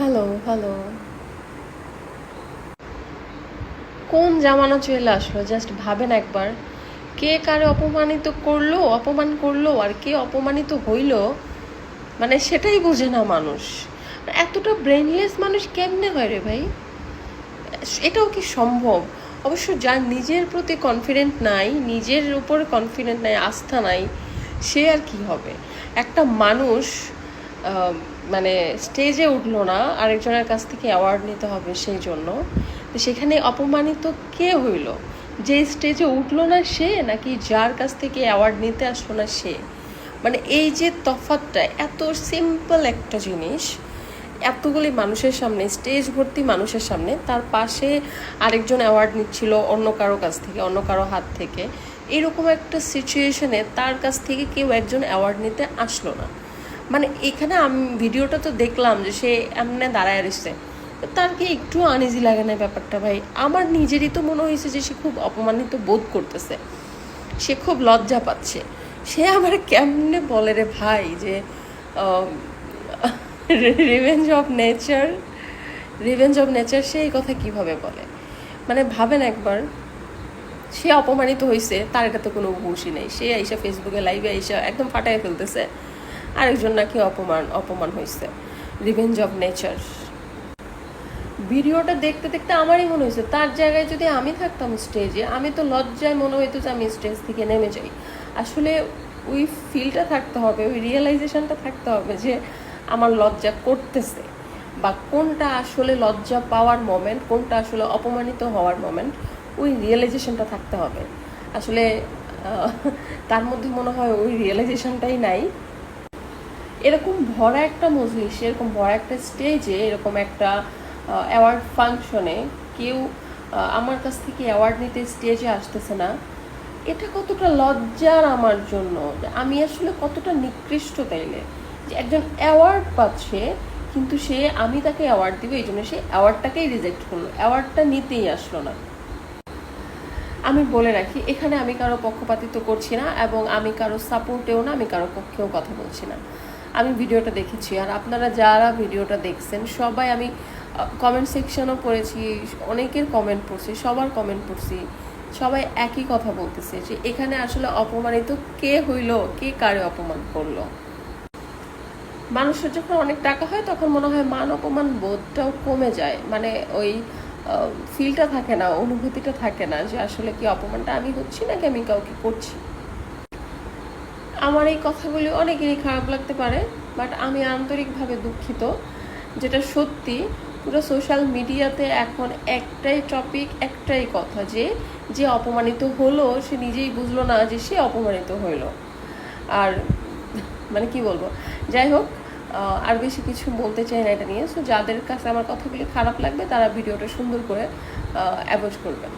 Hello hello কোন জামানা চলে আসলো? জাস্ট ভাবেন একবার। কে কারে অপমানিত করল, অপমান করল, আর কে অপমানিত হইল মানে সেটাই বোঝে না মানুষ। এতটা ব্রেনলেস মানুষ কেমনে হয় রে ভাই? এটাও কি সম্ভব? অবশ্য যার নিজের প্রতি কনফিডেন্ট নাই, নিজের উপর কনফিডেন্ট নাই, আস্থা নাই, সে আর কি হবে? একটা মানুষ মানে স্টেজে উঠল না, আরেকজনের কাছ থেকে অ্যাওয়ার্ড নিতে হবে সেই জন্য। তো সেখানে অপমানিত কে হইল? যে স্টেজে উঠল না সে, নাকি যার কাছ থেকে অ্যাওয়ার্ড নিতে আসলো না সে? মানে এই যে তফাতটা এত সিম্পল একটা জিনিস, এতগুলি মানুষের সামনে স্টেজ ভর্তি মানুষের সামনে, তার পাশে আরেকজন অ্যাওয়ার্ড নিচ্ছিল অন্য কারও কাছ থেকে, অন্য কারও হাত থেকে। এরকম একটা সিচুয়েশনে তার কাছ থেকে কেউ একজন অ্যাওয়ার্ড নিতে আসলো না। মানে এখানে আমি, ভিডিওটা তো দেখলাম যে সে এমনি দাঁড়ায় তো তার কি একটু আনইজি লাগে না ব্যাপারটা ভাই? আমার নিজেরই তো মনে হয়েছে যে সে খুব অপমানিত বোধ করতেছে। সে খুব লজ্জা পাচ্ছে। সে আমার কেমনে বলে রে ভাই যে revenge of nature revenge of nature সে এই কথা কীভাবে বলে? মানে ভাবেন একবার, সে অপমানিত হয়েছে তার এটা তো কোনো হুশই নেই। সে এসে ফেসবুকে লাইভে এসে একদম ফাটাই ফেলতেছে। আরেকজন নাকি অপমান অপমান হয়েছে রিভেঞ্জ অফ নেচার ভিডিওটা দেখতে দেখতে আমারই মনে হয়েছে তার জায়গায় যদি আমি থাকতাম স্টেজে আমি তো লজ্জায় মনে হইতো যে আমি স্টেজ থেকে নেমে যাই। আসলে ওই ফিলটা থাকতে হবে, ওই রিয়েলাইজেশনটা থাকতে হবে যে আমার লজ্জা করতেছে। বা কোনটা আসলে লজ্জা পাওয়ার মোমেন্ট কোনটা আসলে অপমানিত হওয়ার মোমেন্ট ওই রিয়েলাইজেশনটা থাকতে হবে। আসলে তার মধ্যে মনে হয় ওই রিয়েলাইজেশনটাই নাই। এরকম ভরা একটা মজলিস, এরকম ভরা একটা স্টেজে এরকম একটা অ্যাওয়ার্ড ফাংশনে কেউ আমার কাছ থেকে অ্যাওয়ার্ড নিতে স্টেজে আসতেছে না, এটা কতটা লজ্জার আমার জন্য আমি আসলে কতটা নিকৃষ্ট তাইলে। যে একজন অ্যাওয়ার্ড পাচ্ছে, কিন্তু সে, আমি তাকে অ্যাওয়ার্ড দিব, এই জন্য সে অ্যাওয়ার্ডটাকেই রিজেক্ট করল অ্যাওয়ার্ডটা নিতেই আসলো না। আমি বলে রাখি, এখানে আমি কারও পক্ষপাতিত্ব করছি না এবং আমি কারও সাপোর্টেও না, আমি কারও পক্ষেও কথা বলছি না। আমি ভিডিওটা দেখেছি আর আপনারা যারা ভিডিওটা দেখছেন, সবাই আমি কমেন্ট সেকশনও পড়েছি, অনেকের কমেন্ট পড়ছি, সবার কমেন্ট পড়ছি, সবাই একই কথা বলতেছে যে এখানে আসলে অপমানিত কে হইল, কে কারে অপমান করল? মানুষের যখন অনেক টাকা হয়, তখন মনে হয় মান অপমান বোধটাও কমে যায়। মানে ওই ফিলটা থাকে না, অনুভূতিটা থাকে না যে আসলে কি অপমানটা আমি হচ্ছি নাকি আমি কাউকে করছি। আমার এই কথাগুলি অনেকেরই খারাপ লাগতে পারে বাট আমি আন্তরিকভাবে দুঃখিত, যেটা সত্যি পুরো সোশ্যাল মিডিয়াতে এখন একটাই টপিক একটাই কথা যে যে অপমানিত হলো, সে নিজেই বুঝলো না যে সে অপমানিত হইল। আর মানে কি বলব? যাই হোক আর বেশি কিছু বলতে চাই না এটা নিয়ে। সো যাদের কাছে আমার কথাগুলি খারাপ লাগবে, তারা ভিডিওটা সুন্দর করে অ্যাভয়েড করবেন।